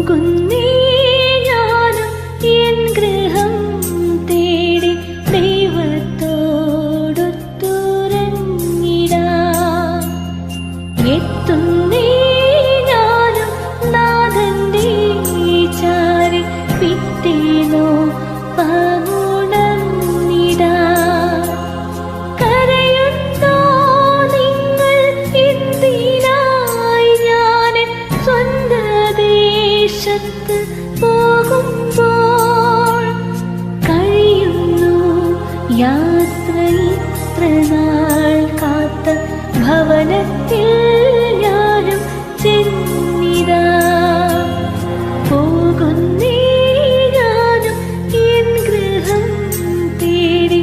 പോകുന്നേ എൻ ഗൃഹം തേടി ദൈവത്തോടൊത്തുറങ്ങിടാ എത്തുന്നേ യാത്ര ഇത്ര നാൾ കാത്ത ഭവനത്തിൽ ഞാനും ചെന്നിതാ. പോകുന്നേ ഞാനും എൻ ഗൃഹം തേടി